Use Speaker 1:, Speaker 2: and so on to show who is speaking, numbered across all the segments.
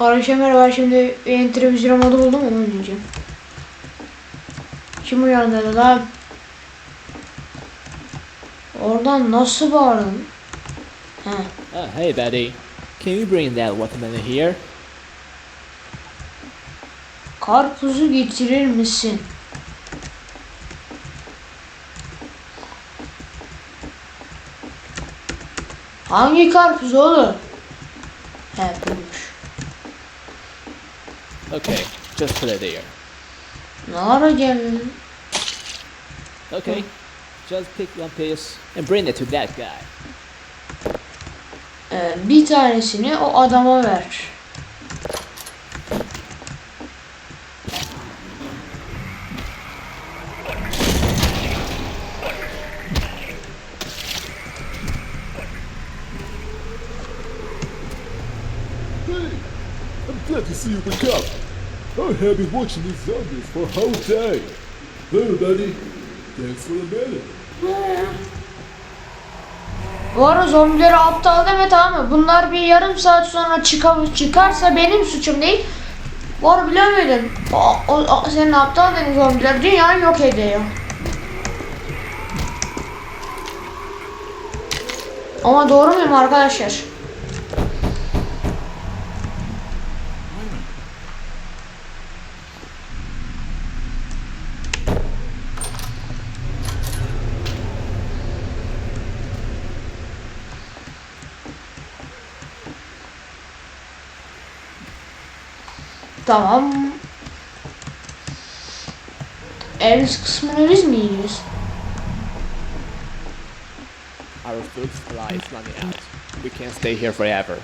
Speaker 1: Arkadaşlar merhaba şimdi en televizyon modu buldum onu oynayacağım. Kim uyandırdı lan? Oradan nasıl bağırdın? He.
Speaker 2: Oh, hey, buddy. Can you bring that watermelon here?
Speaker 1: Karpuzu getirir misin? Hangi karpuz oğlum? He buymuş.
Speaker 2: Okay, just put it there.
Speaker 1: Ne ara geldin?
Speaker 2: Okay, just pick one piece and bring it to that guy.
Speaker 1: Ee, bir tanesini o adama ver.
Speaker 3: See you wake up. I have been watching these zombies for a whole day. Hey, buddy. Thanks for the minute.
Speaker 1: Bu ara zombileri aptal deme tamam mı? Bunlar bir yarım saat sonra çıka- çıkarsa benim suçum değil. Bu ara muydun? O, o, o- senin aptal dediğin zombiler dünyayı yok ediyor. Ama doğru muyum arkadaşlar? Tamam. Üst kısmını biz mi yiyoruz?
Speaker 2: Our food supply is running out. We can't stay here forever.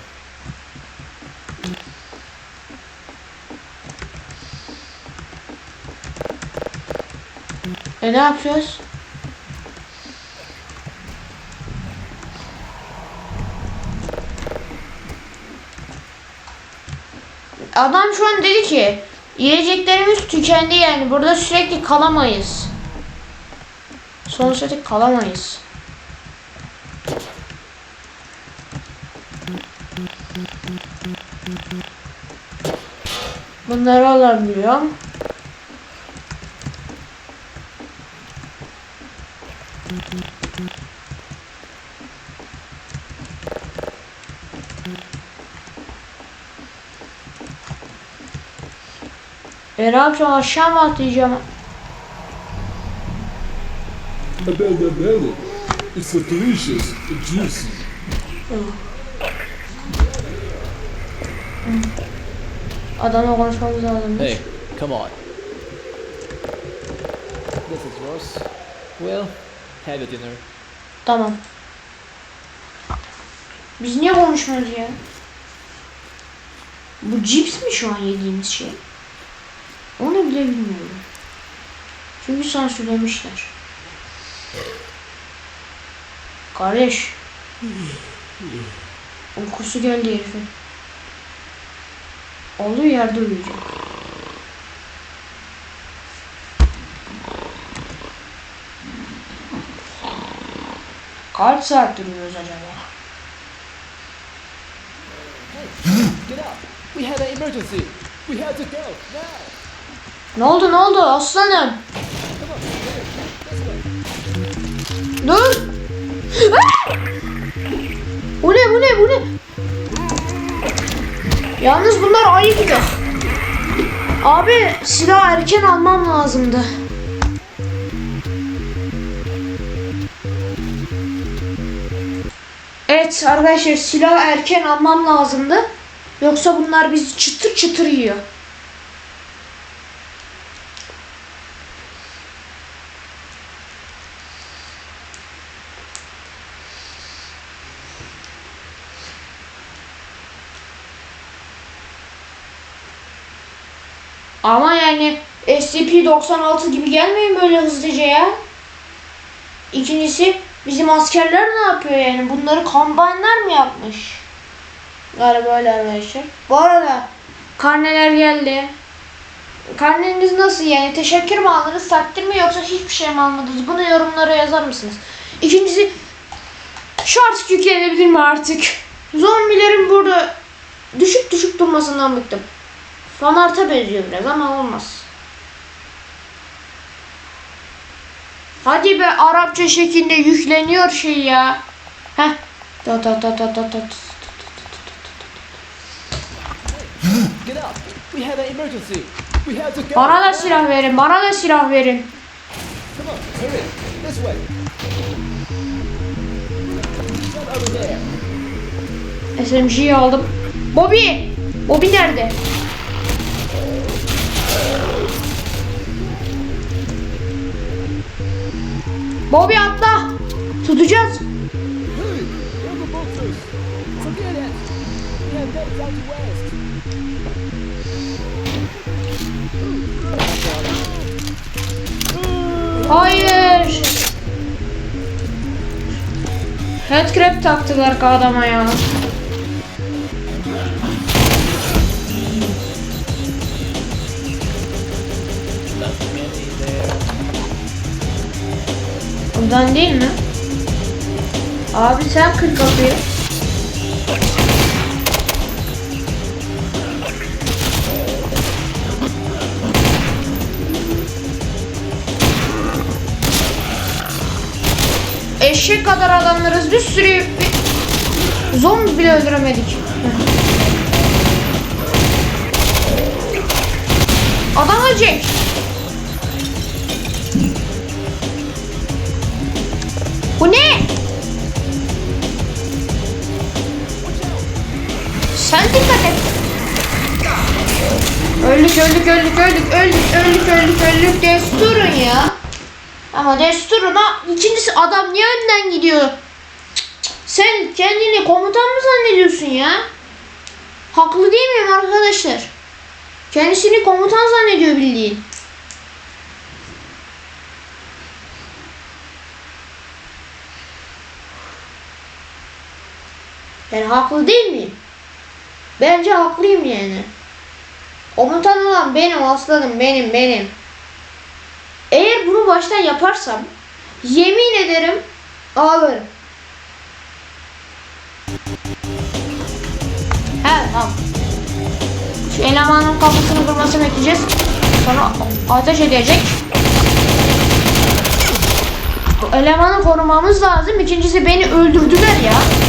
Speaker 1: E ne? Adam şu an dedi ki yiyeceklerimiz tükendi yani burada sürekli kalamayız. Dek kalamayız. Bunları alabiliyorum. E ne yapacağım aşağı mı atlayacağım?
Speaker 3: It's delicious juicy.
Speaker 1: Adamla konuşmamız lazım.
Speaker 2: Hey, come on. This is yours. Well, have your dinner.
Speaker 1: Tamam. Biz niye konuşmuyoruz ya? Bu cips mi şu an yediğimiz şey? Bile bilmiyorum. Çünkü sansürlemişler. Kardeş. Uykusu geldi herifin. Olduğu yerde uyuyacak. Kaç saat duruyoruz acaba?
Speaker 2: Get up! We had an emergency! We have to go now!
Speaker 1: Ne oldu ne oldu aslanım? Dur. Ah! Bu ne bu ne bu ne? Yalnız bunlar ayı gibi. Abi silah erken almam lazımdı. Evet arkadaşlar silah erken almam lazımdı. Yoksa bunlar bizi çıtır çıtır yiyor. Ama yani SCP-96 gibi gelmeyin böyle hızlıca ya. İkincisi bizim askerler ne yapıyor yani? Bunları kombaynlar mı yapmış? Galiba öyle arkadaşlar. Bu arada karneler geldi. Karneniz nasıl yani? Teşekkür mü aldınız, takdir mi yoksa hiçbir şey mi almadınız? Bunu yorumlara yazar mısınız? İkincisi şu artık yüklenebilir mi artık? Zombilerin burada düşük düşük durmasından bıktım. Fanarta benziyor biraz ama olmaz. Hadi be Arapça şeklinde yükleniyor şey ya. Heh.
Speaker 2: An emergency! We have to go!
Speaker 1: Bana da silah verin, bana da silah verin. SMG'yi aldım. Bobby! Bobby nerede? Bobby atla. Tutacağız. Hayır. Headcrab taktılar adama ya. Buradan değil mi? Abi sen kır kapıyı. Eşek kadar adamlarız. Bir sürü bir zombi bile öldüremedik. Adam ölecek. Öldük öldük öldük öldük öldük öldük öldük desturun ya. Ama desturun ha ikincisi adam niye önden gidiyor? Sen kendini komutan mı zannediyorsun ya? Haklı değil miyim arkadaşlar? Kendisini komutan zannediyor bildiğin. Yani haklı değil miyim? Bence haklıyım yani. Komutan olan benim aslanım benim benim. Eğer bunu baştan yaparsam yemin ederim ağlarım. He tamam. Şu elemanın kafasını kırmasını bekleyeceğiz. Sonra ateş edecek. Bu elemanı korumamız lazım. İkincisi beni öldürdüler ya.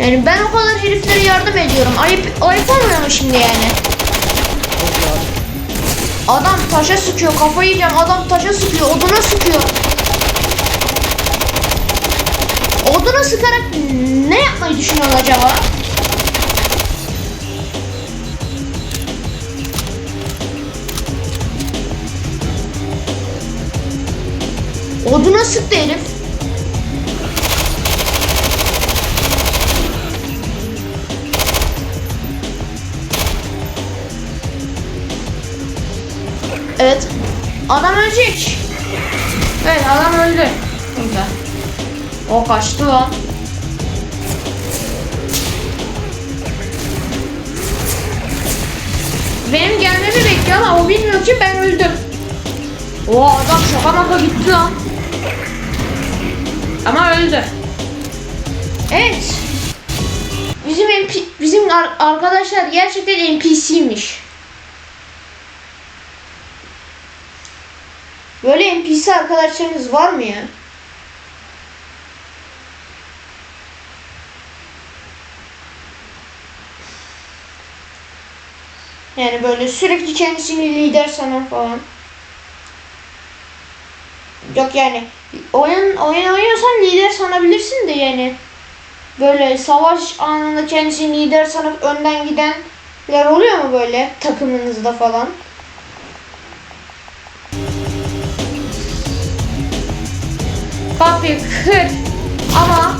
Speaker 1: Yani ben o kadar heriflere yardım ediyorum. Ayıp, ayıp olmuyor mu şimdi yani? Adam taşa sıkıyor, kafayı yiyeceğim. Adam taşa sıkıyor, oduna sıkıyor. Oduna sıkarak ne yapmayı düşünüyor acaba? Oduna sıktı herif. Evet. Adam ölecek. Evet adam öldü. Burada. O kaçtı lan. Benim gelmemi bekliyor ama o bilmiyor ki ben öldüm. O adam şaka maka gitti lan. Ama öldü. Evet. Bizim MP, bizim ar- arkadaşlar gerçekten NPC'ymiş. Böyle NPC arkadaşlarınız var mı ya? Yani böyle sürekli kendisini lider sanan falan. Yok yani oyun oyun oynuyorsan lider sanabilirsin de yani böyle savaş anında kendisini lider sanıp önden gidenler oluyor mu böyle takımınızda falan? Kapıyı kır ama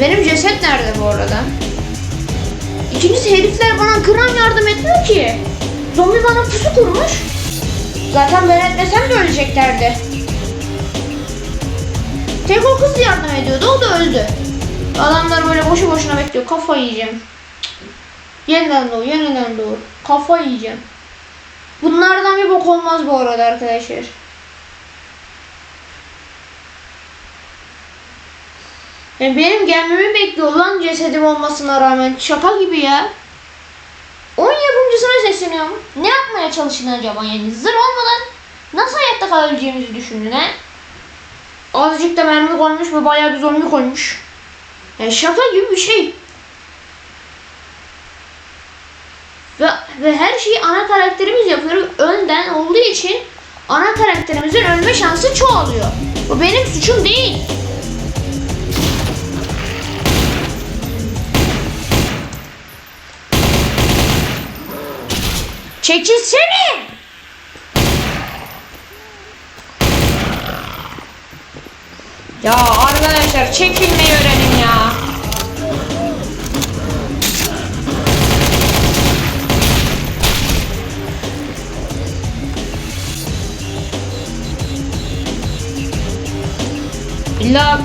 Speaker 1: Benim ceset nerede bu arada? İkincisi herifler bana gram yardım etmiyor ki. Zombi bana pusu kurmuş. Zaten ben etmesem de öleceklerdi. Tek o kız yardım ediyordu, o da öldü. Adamlar böyle boşu boşuna bekliyor, kafa yiyeceğim. Yeniden doğu, yeniden doğu. Kafa yiyeceğim. Bunlardan bir bok olmaz bu arada arkadaşlar. Yani benim gelmemi bekliyor lan cesedim olmasına rağmen. Şaka gibi ya. Oyun yapımcısına sesleniyorum. Ne yapmaya çalıştın acaba yani? Zır olmadan nasıl hayatta kalabileceğimizi düşündün he? Azıcık da mermi koymuş ve bayağı bir zombi koymuş. Yani şaka gibi bir şey. Ve, ve her şeyi ana karakterimiz yapıyor. Önden olduğu için ana karakterimizin ölme şansı çoğalıyor. Bu benim suçum değil. Çekilsene! Ya arkadaşlar çekilmeyi öğrenin ya. İlla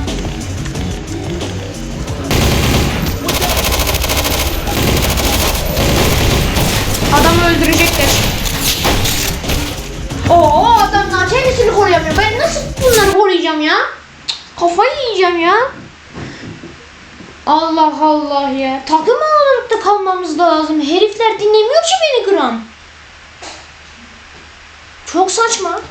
Speaker 1: koruyacağım ya? Kafayı yiyeceğim ya. Allah Allah ya. Takım olarak da kalmamız lazım. Herifler dinlemiyor ki beni gram. Çok saçma.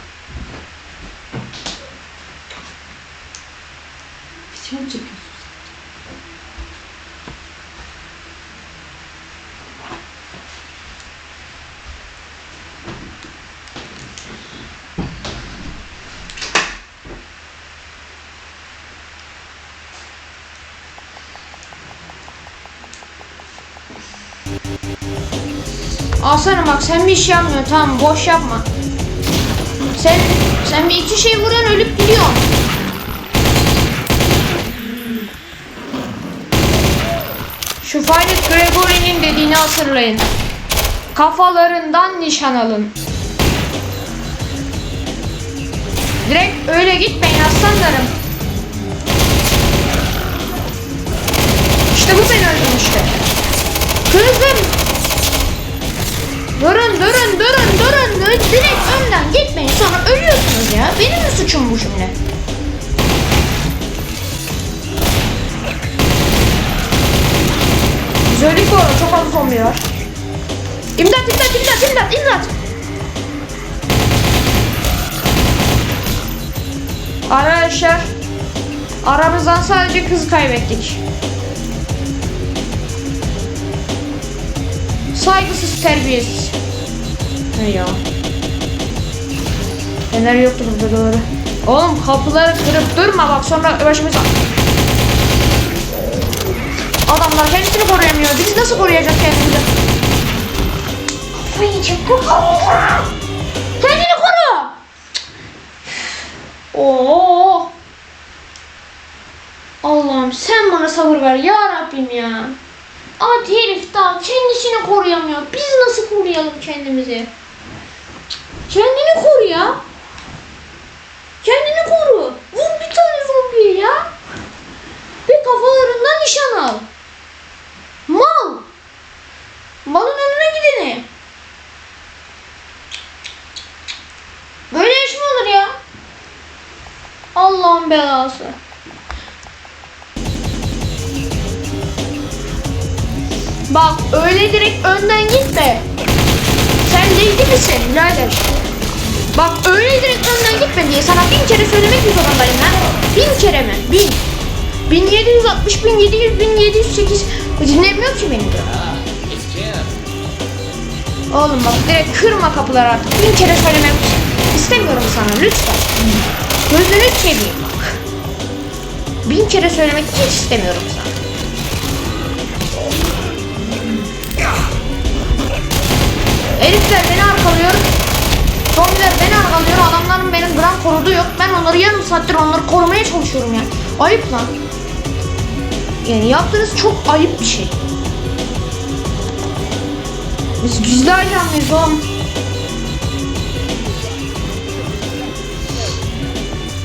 Speaker 1: Aslanım bak sen bir iş yapmıyorsun tamam boş yapma. Sen sen bir iki şey vuruyorsun ölüp gidiyorsun. Şu Violet Gregory'nin dediğini hatırlayın. Kafalarından nişan alın. Direkt öyle gitmeyin aslanlarım. İşte bu beni öldürmüştü. Kızım Durun durun durun durun. Direkt önden gitmeyin sonra ölüyorsunuz ya. Benim mi suçum bu şimdi? Arada çok az zombi var. İmdat imdat imdat imdat imdat. Arkadaşlar aramızdan sadece kız kaybettik. Saygısız terbiyesiz. Ne ya? Fener yoktu burada doğru. Oğlum kapıları kırıp durma bak sonra başımıza... Adamlar kendisini koruyamıyor. Biz nasıl koruyacağız kendimizi? Kafayı yiyeceğim. Kendini koru. Oo. Allah'ım sen bana sabır ver ya Rabbim ya. Adi herif daha kendisini koruyamıyor. Biz nasıl koruyalım kendimizi? Kendini koru ya. Kendini koru. Vur bir tane zombiye ya. Bir kafalarından nişan al. Mal. Malın önüne gideni. Böyle iş mi olur ya? Allah'ın belası. Bak öyle direkt önden gitme. Sen lady misin birader? Bak öyle direkt önden gitme diye sana bin kere söylemek zorundayım ha. Bin kere mi? Bin. 1760, 1700, 1708. Dinlemiyor ki beni. Oğlum bak direkt kırma kapıları artık. Bin kere söylemek istemiyorum sana lütfen. Gözünü seveyim bak. Bin kere söylemek hiç istemiyorum Herifler beni arkalıyor. Zombiler beni arkalıyor. Adamların benim gram koruduğu yok. Ben onları yarım saattir onları korumaya çalışıyorum yani. Ayıp lan. Yani yaptığınız çok ayıp bir şey. Biz gizli ajan mıyız oğlum?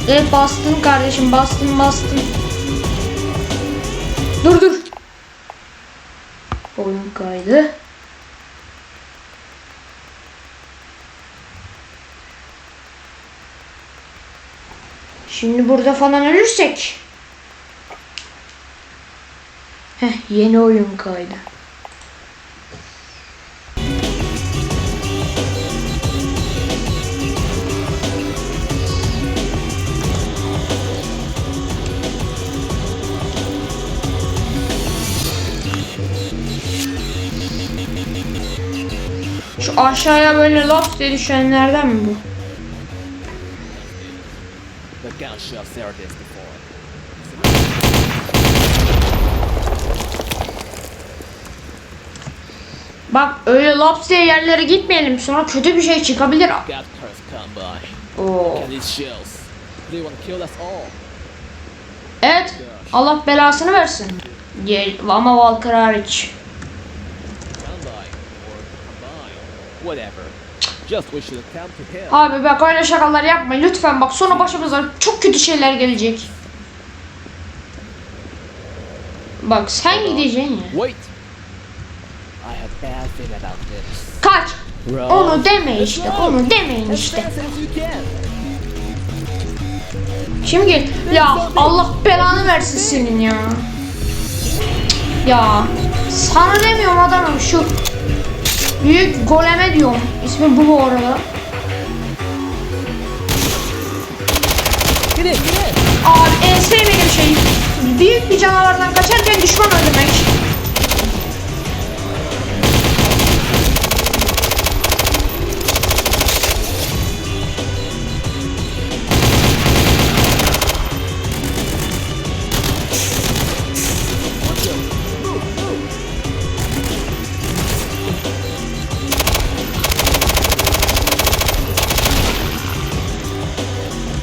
Speaker 1: Evet bastın kardeşim bastın bastın. Dur dur. Oyun kaydı. Şimdi burada falan ölürsek. Heh yeni oyun kaydı. Şu aşağıya böyle laf diye düşenlerden mi bu?
Speaker 2: Gun shops there this before.
Speaker 1: Bak öyle diye yerlere gitmeyelim sonra kötü bir şey çıkabilir. Oo. Evet Allah belasını versin. Diye, ama Walker hariç.
Speaker 2: Whatever.
Speaker 1: Abi bak öyle şakalar yapmayın lütfen bak sonra başımıza çok kötü şeyler gelecek. Bak sen gideceksin ya.
Speaker 2: Wait. I have bad thing about this.
Speaker 1: Kaç. Onu deme işte onu demeyin işte. Kim gel? Ya Allah belanı versin senin ya. Ya sana demiyorum adamım şu büyük goleme diyorum. İsmi bu bu arada. Abi en sevmediğim şey büyük bir canavardan kaçarken düşman öldürmek.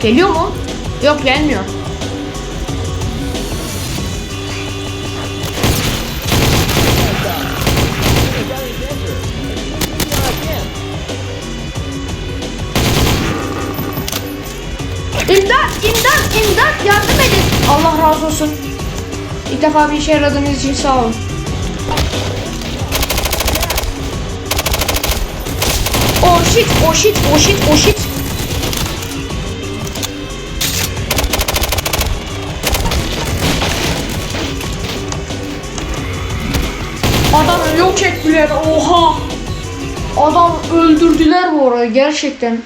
Speaker 1: Geliyor mu? Yok gelmiyor. İmdat, imdat, imdat yardım edin. Allah razı olsun. İlk defa bir işe yaradığınız için sağ olun. Oh shit, oh shit, oh shit, oh shit. Adamı yok ettiler, oha. Adam öldürdüler bu arada gerçekten.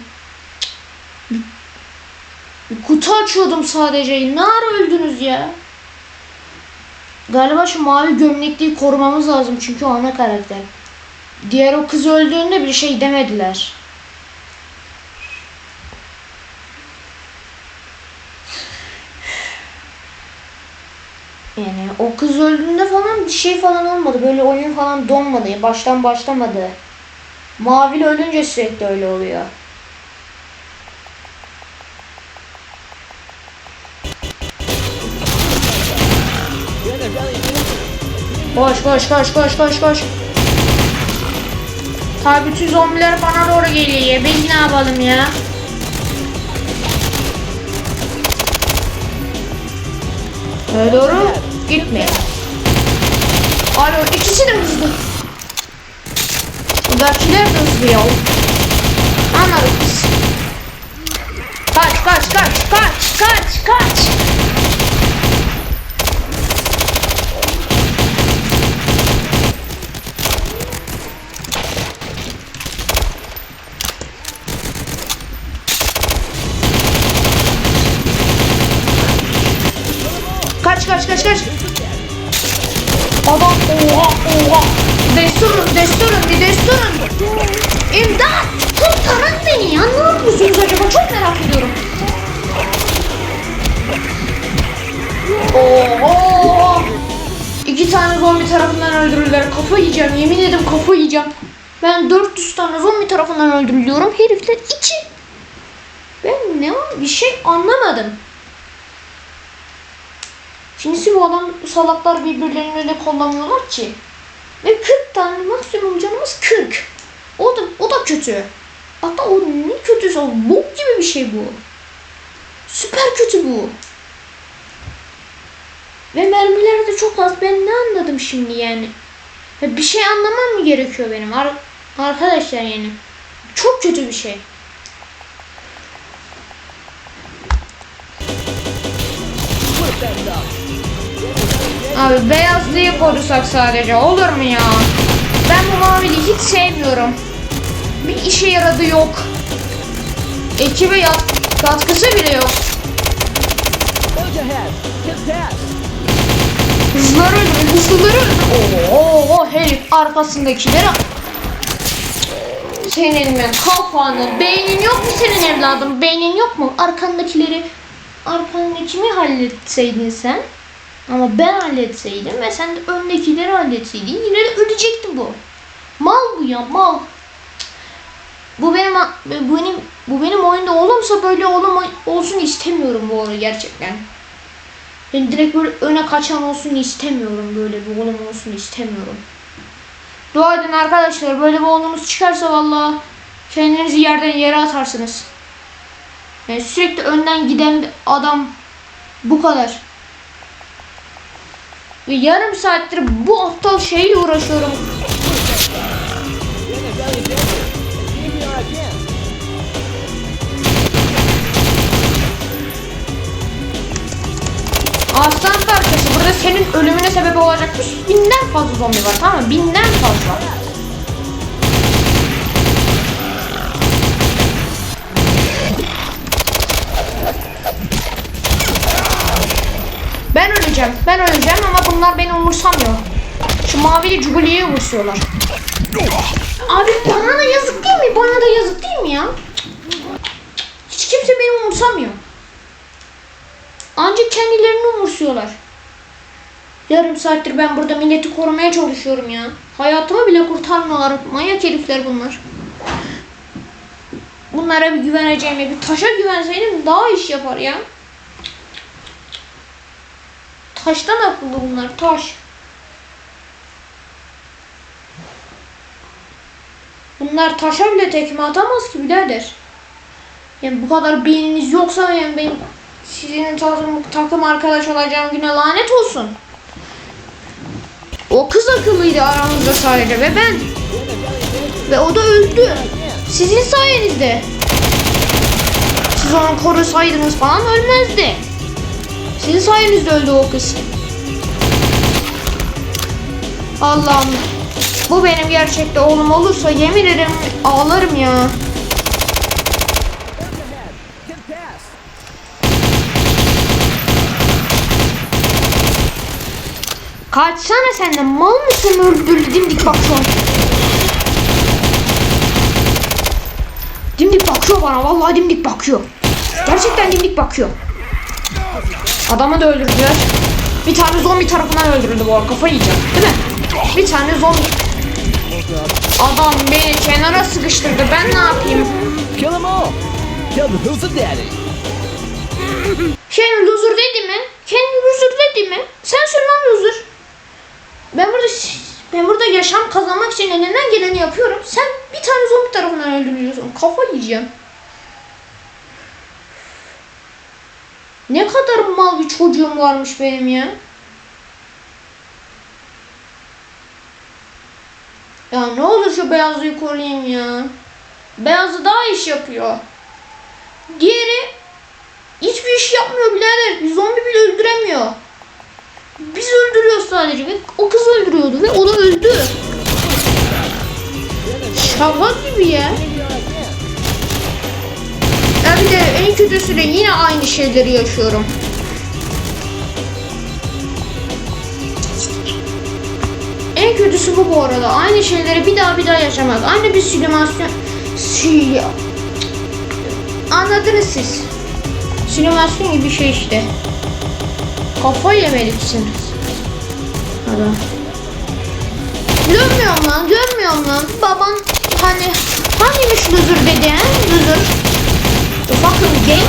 Speaker 1: Kutu açıyordum sadece. Ne öldünüz ya? Galiba şu mavi gömlekliyi korumamız lazım çünkü ana karakter. Diğer o kız öldüğünde bir şey demediler. Yani kız öldüğünde falan bir şey falan olmadı. Böyle oyun falan donmadı. Baştan başlamadı. Mavili ölünce sürekli öyle oluyor. Koş koş koş koş koş koş. Tabi bütün zombiler bana doğru geliyor. Biz ne yapalım ya? Böyle doğru Gitmeyin. Alo ikisi de hızlı. Buradakiler hızlı ya. Anladık biz. Kaç kaç kaç kaç kaç kaç. Kaç kaç kaç kaç oha oha. Desturun desturun bir desturun. İmdat. Kurtarın beni ya. Ne yapıyorsunuz acaba? Çok merak ediyorum. Oho. İki tane zombi tarafından öldürüldüler. Kafa yiyeceğim. Yemin ederim kafa yiyeceğim. Ben 400 tane zombi tarafından öldürülüyorum. Herifler iki. Ben ne bir şey anlamadım. Şimdi bu adam bu salaklar birbirlerini öyle kullanmıyorlar ki. Ve 40 tane maksimum canımız 40. O da o da kötü. Hatta o ne kötüyse o bok gibi bir şey bu. Süper kötü bu. Ve mermiler de çok az. Ben ne anladım şimdi yani? Ya bir şey anlamam mı gerekiyor benim? Ar- arkadaşlar yani. Çok kötü bir şey. Abi beyazlıyı korusak sadece olur mu ya? Ben bu maviliği hiç sevmiyorum. Bir işe yaradı yok. Ekibe yat katkısı bile yok. Hızlıları öldürün, hızlıları öldürün. Oo, herif arkasındakileri senin mi kafanı, beynin yok mu senin evladım? Beynin yok mu? Arkandakileri, arkandakini halletseydin sen. Ama ben halletseydim ve sen de öndekileri halletseydin yine de ölecekti bu. Mal bu ya, mal. Bu benim bu benim bu benim oyunda oğlumsa böyle oğlum olsun istemiyorum bu arada gerçekten. Ben direkt böyle öne kaçan olsun istemiyorum böyle bir oğlum olsun istemiyorum. Dua edin arkadaşlar böyle bir oğlunuz çıkarsa valla kendinizi yerden yere atarsınız. Yani sürekli önden giden bir adam bu kadar. Ve yarım saattir bu aptal şeyle uğraşıyorum. Aslan parçası burada senin ölümüne sebep olacak binden fazla zombi var tamam mı? Binden fazla. Ben öleceğim. Ben bunlar beni umursamıyor. Şu mavili cuguliyi umursuyorlar. Abi bana da yazık değil mi? Bana da yazık değil mi ya? Hiç kimse beni umursamıyor. Ancak kendilerini umursuyorlar. Yarım saattir ben burada milleti korumaya çalışıyorum ya. Hayatımı bile kurtarmıyorlar. Manyak herifler bunlar. Bunlara bir güveneceğime bir taşa güvenseydim daha iş yapar ya. Taştan akıllı bunlar taş. Bunlar taşa bile tekme atamaz ki birader. Yani bu kadar beyniniz yoksa yani benim sizin takım, takım arkadaş olacağım güne lanet olsun. O kız akıllıydı aramızda sadece ve ben. Ve o da öldü. Sizin sayenizde. Siz onu korusaydınız falan ölmezdi. Sizin sayenizde öldü o kız. Allah'ım. Bu benim gerçekte oğlum olursa yemin ederim ağlarım ya. Kaçsana sen de mal mısın öldürdü dimdik bak şu an. Dimdik bakıyor bana vallahi dimdik bakıyor. Gerçekten dimdik bakıyor. Adamı da öldürdüler. Bir tane zombi tarafından öldürüldü bu arada kafayı yiyeceğim değil mi? Bir tane zombi. Adam beni kenara sıkıştırdı ben ne yapayım?
Speaker 2: Kill them all. Kill the who's the daddy.
Speaker 1: Kendi loser dedi mi? Kendi loser dedi mi? Sen lan loser. Ben burada ben burada yaşam kazanmak için elinden geleni yapıyorum. Sen bir tane zombi tarafından öldürüyorsun. Kafa yiyeceğim. Ne kadar mal bir çocuğum varmış benim ya. Ya ne olur şu beyazlıyı koruyayım ya. Beyazı daha iş yapıyor. Diğeri hiçbir iş yapmıyor birader. Bir zombi bile öldüremiyor. Biz öldürüyoruz sadece ve o kız öldürüyordu ve o da öldü. Şaka gibi ya kötüsü, en kötüsü de yine aynı şeyleri yaşıyorum. En kötüsü bu bu arada. Aynı şeyleri bir daha bir daha yaşamak. Aynı bir simülasyon... Şey... Anladınız siz. Simülasyon gibi bir şey işte. Kafa yemelisiniz. Hadi. Dönmüyorum lan, dönmüyorum lan. Baban hani hanimiş loser dedi he? Loser. Fucking game.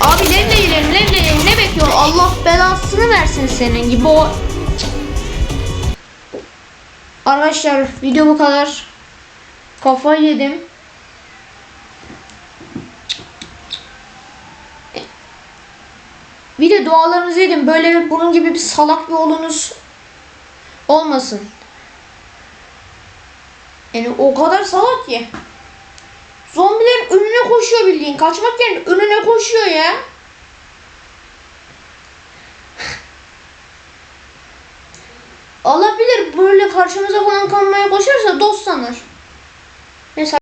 Speaker 1: Abi levle yiyelim, levle yiyelim. Ne bekliyor? Allah belasını versin senin gibi o. Arkadaşlar video bu kadar. Kafayı yedim. Bir de dualarınızı edin. Böyle bunun gibi bir salak bir oğlunuz olmasın. Yani o kadar salak ki. Zombilerin önüne koşuyor bildiğin. Kaçmak yerine önüne koşuyor ya. Allah bilir böyle karşımıza falan kalmaya koşarsa dost sanır. Neyse